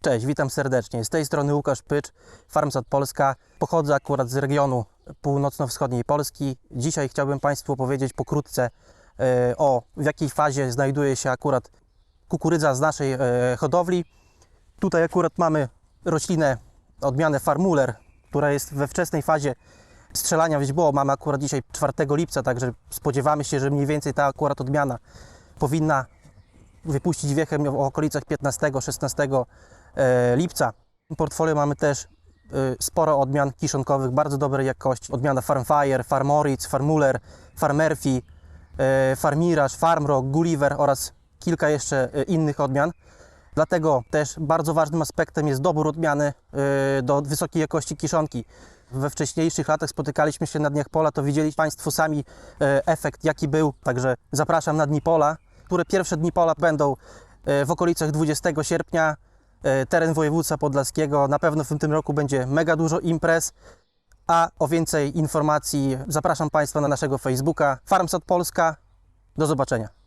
Cześć, witam serdecznie. Z tej strony Łukasz Pycz, Farmsat Polska. Pochodzę akurat z regionu północno-wschodniej Polski. Dzisiaj chciałbym Państwu powiedzieć pokrótce e, o w jakiej fazie znajduje się akurat kukurydza z naszej e, hodowli. Tutaj akurat mamy roślinę odmianę Farmuler, która jest we wczesnej fazie strzelania w. Mamy akurat dzisiaj 4 lipca, także spodziewamy się, że mniej więcej ta akurat odmiana powinna wypuścić wiechem w okolicach 15-16 e, lipca. W portfolio mamy też e, sporo odmian kiszonkowych, bardzo dobrej jakości. Odmiana Farmfire, Farmoritz, Farmuller, Farmerfi, e, Farmirage, Farmrock, Gulliver oraz kilka jeszcze e, innych odmian. Dlatego też bardzo ważnym aspektem jest dobór odmiany e, do wysokiej jakości kiszonki. We wcześniejszych latach spotykaliśmy się na Dniach Pola, to widzieli Państwo sami e, efekt, jaki był. Także zapraszam na Dni Pola, które pierwsze Dni Pola będą e, w okolicach 20 sierpnia. E, Teren województwa podlaskiego. Na pewno w tym roku będzie mega dużo imprez. A o więcej informacji zapraszam Państwa na naszego Facebooka Farmsat Polska. Do zobaczenia.